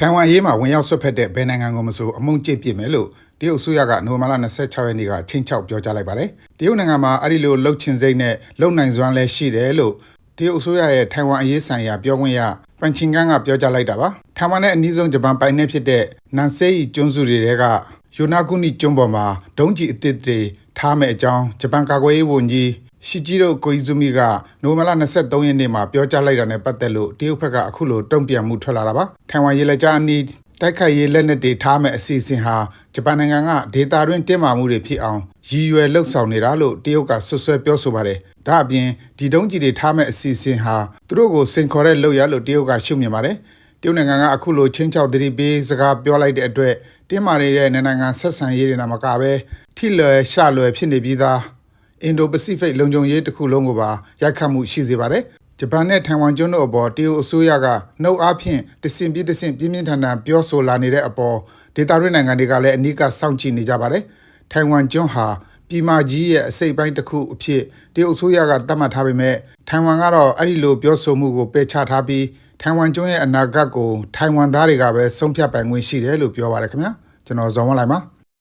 ထိုင်ဝမ်အရေးမှာဝင်ရောက်ဆွတ်ဖက်တဲ့ဘယ်နိုင်ငံကိုမဆိုအမုန်းကျင့်ပစ်မယ်လို့တရုတ်အစိုးရကနိုဝင်ဘာလ26ရက်နေ့ကချင်းချောက်ပြောကြားလိုက်ပါတယ်။တရုတ်နိုင်ငံမှာအဲ့ဒီလိုလှုပ်ချင်စိတ်နဲ့လုံနိုင်စွမ်းလည်းရှိတယ်လို့တရုတ်အစိုးရရဲ့ထိုင်ဝမ်အရေးဆိုင်ရာပြောခွင့်ရပန်ချင်ကန်ကပြောကြားလိုက်တာပါ။ထိုင်ဝမ်နဲ့အနီးဆုံးဂျပန်ပိုင်နယ်ဖြစ်တဲ့နန်ဆေးဤကျွန်းစုတွေကယိုနာကုနီကျွန်းပေါ်မှာဒုံးကျည်အသစ်တွေထားမဲ့အကြောင်းဂျပန်ကာကွယ်ရေးဝန်ကြီး ရှီဂျီရိုကိုအီဇူမီကနိုဝင်ဘာလ23ရက်နေ့မှာပြောကြားလိုက်တာနဲ့ပတ်သက်လို့တရုတ်ဘက်ကအခုလိုတုံ့ပြန်မှုထွက်လာတာပါ။ထိုင်ဝမ်ရေလက်ကြားအနီးတိုက်ခိုက်ရေးလက်နက်တွေထားမဲ့အစီအစဉ်ဟာဂျပန်နိုင်ငံကဒေတာတွင်းတင်းမာမှုတွေဖြစ်အောင်ရည်ရွယ်လှုပ်ဆောင်နေတာလို့တရုတ်ကဆွဆွဲပြောဆိုပါတယ်။ဒါအပြင်ဒီတုံးကြီးတွေထားမဲ့အစီအစဉ်ဟာသူတို့ကိုစင်ခေါ်တဲ့လုပ်ရလို့တရုတ်ကရှုမြင်ပါတယ်။တရုတ်နိုင်ငံကအခုလိုချင်းချောက်သတိပေးစကားပြောလိုက်တဲ့အတွက်တင်းမာနေတဲ့နိုင်ငံဆက်ဆံရေးတွေနာမကပဲထိလွယ်ရှလွယ်ဖြစ်နေပြီးသား အင်ဒိုပစိဖိတ်လုံခြုံရေးတစ်ခုလုံးကိုပါရိုက်ခတ်မှုရှိစေပါတယ်။ဂျပန်နဲ့ထိုင်ဝမ်ကျွန်းတို့အပေါ်တရုတ်အစိုးရကနှုတ်အားဖြင့်တဆင်ပြီးတဆင်ပြင်းပြင်းထန်ထန်ပြောဆိုလာနေတဲ့အပေါ်ဒေတာရင်းနိုင်ငံတွေကလည်းအနီးကစောင့်ကြည့်နေကြပါတယ်။ထိုင်ဝမ်ကျွန်းဟာပြည်မကြီးရဲ့အစိတ်အပိုင်းတစ်ခုအဖြစ်တရုတ်အစိုးရကသတ်မှတ်ထားပေမဲ့ထိုင်ဝမ်ကတော့အဲ့ဒီလိုပြောဆိုမှုကိုပယ်ချထားပြီးထိုင်ဝမ်ကျွန်းရဲ့အနာဂတ်ကိုထိုင်ဝမ်သားတွေကပဲဆုံးဖြတ်ပိုင်ခွင့်ရှိတယ်လို့ပြောပါတယ်ခင်ဗျာ။ကျွန်တော်ဇော်ဝင်းလိုက်ပါ။